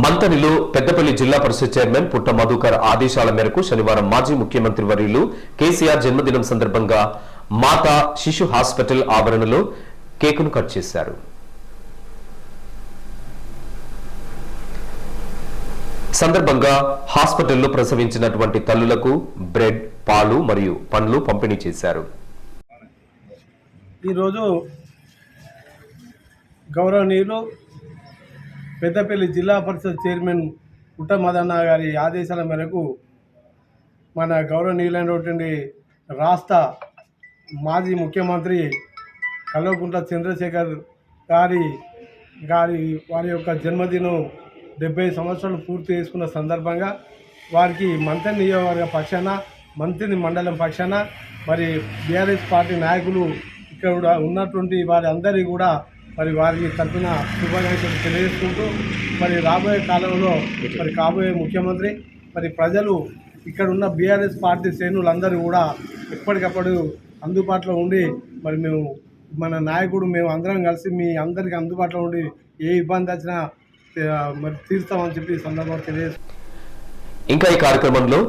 మంతనిలో పెద్దపల్లి జిల్లా పరిషత్ చైర్మన్ పుట్ట మధుకర్ ఆదేశాల మేరకు శనివారం మాజీ ముఖ్యమంత్రి వర్యులు కేసీఆర్ జన్మదినం సందర్భంగా మాతా శిశు హాస్పిటల్ ఆవరణలో కేకును కట్ చేశారు. సందర్భంగా హాస్పిటల్లో ప్రసవించినటువంటి తల్లులకు బ్రెడ్ పాలు మరియు పండ్లు పంపిణీ చేశారు. ఈరోజు గౌరవనీయులు పెద్దపల్లి జిల్లా పరిషత్ చైర్మన్ పుట్ట మదన్న గారి ఆదేశాల మేరకు మన గౌరవనీయులైనటువంటి రాష్ట్ర మాజీ ముఖ్యమంత్రి కల్వకుంట్ల చంద్రశేఖర్ గారి గారి వారి యొక్క జన్మదినం డెబ్బై సంవత్సరాలు పూర్తి చేసుకున్న సందర్భంగా వారికి మంత్రి నియోజకవర్గ పక్షాన మంత్రి మండలం పక్షాన మరి బీఆర్ఎస్ పార్టీ నాయకులు ఇక్కడ ఉన్నటువంటి వారి అందరి కూడా మరి వారికి తరఫున శుభాకాంక్షలు తెలియజేసుకుంటూ మరి రాబోయే కాలంలో మరి కాబోయే ముఖ్యమంత్రి మరి ప్రజలు ఇక్కడ ఉన్న బీఆర్ఎస్ పార్టీ శ్రేణులందరూ కూడా ఎప్పటికప్పుడు అందుబాటులో ఉండి మరి మేము మన నాయకుడు మేము అందరం కలిసి మీ అందరికీ అందుబాటులో ఉండి ఏ ఇబ్బంది వచ్చినా మరి తీరుస్తామని చెప్పి సందర్భంగా తెలియజేస్తాం ఇంకా ఈ కార్యక్రమంలో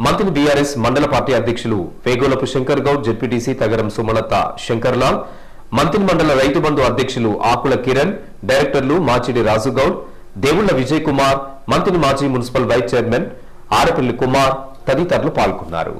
మంత్రి బీఆర్ఎస్ మండల పార్టీ అధ్యక్షులు పేగోలపు శంకర్ గౌడ్ జెడ్పీటీసీ తగరం సుమలత శంకర్లాల్ మంత్రి మండల రైతు బంధు అధ్యక్షులు ఆకుల కిరణ్ డైరెక్టర్లు మాచిడి రాజుగౌడ్ దేవుళ్ళ విజయ్ కుమార్ మంత్రి మాజీ municipal vice chairman Arapalli Kumar తదితరులు పాల్గొన్నారు.